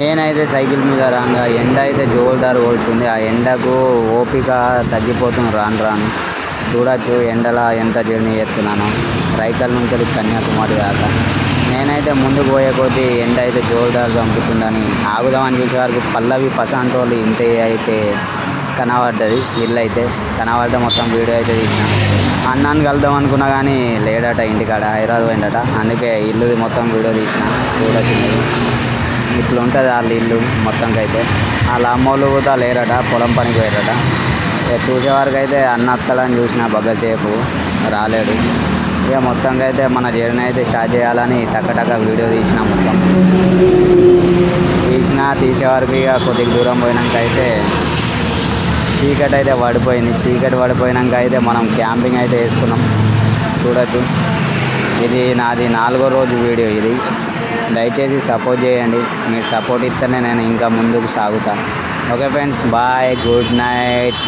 నేనైతే సైకిల్ మీద రాగా ఎండ అయితే జోరుదారు కొడుతుంది. ఆ ఎండకు ఓపిక తగ్గిపోతుంది. రాను రాను. చూడొచ్చు ఎండలా ఎంత జర్నీ చేస్తున్నాను. రైకల్ నుంచి కన్యాకుమారి దాకా. నేనైతే ముందుకు పోయే కొద్దీ ఎండ అయితే జోరుదారు చంపుతుందని ఆగుదామని చూసే వరకు పల్లవి ప్రశాంత్ వాళ్ళు అయితే కనబడ్డది. ఇల్లు అయితే కనబడితే మొత్తం వీడియో అయితే తీసిన. అన్నాన్ని కలుద్దాం అనుకున్నా కానీ లేడట ఇంటికాడ హైదరాబాద్ పోయిందట. అందుకే ఇల్లు మొత్తం వీడియో తీసిన. చూడొచ్చు ఇట్లా ఉంటుంది వాళ్ళ ఇల్లు మొత్తంకి అయితే వాళ్ళ అమ్మోళ్ళు కూడా లేరట పొలం పనికి పోయారట ఇక చూసేవారికి అయితే అన్న అత్తలని చూసిన బగ్గసేపు రాలేడు. ఇక మొత్తంగా అయితే మన జర్నీ అయితే స్టార్ట్ చేయాలని టక్కటక్క వీడియో తీసిన మొత్తం. తీసిన తీసేవారికి ఇక కొద్దిగా దూరం పోయినాక అయితే చీకటి అయితే పడిపోయింది. చీకటి పడిపోయినాక అయితే మనం క్యాంపింగ్ అయితే వేసుకున్నాం. చూడొచ్చు. ఇది నాది నాలుగో రోజు వీడియో ఇది. దయచేసి సపోర్ట్ చేయండి. మీరు సపోర్ట్ ఇస్తేనే నేను ఇంకా ముందుకు సాగుతాను. Okay friends bye good night.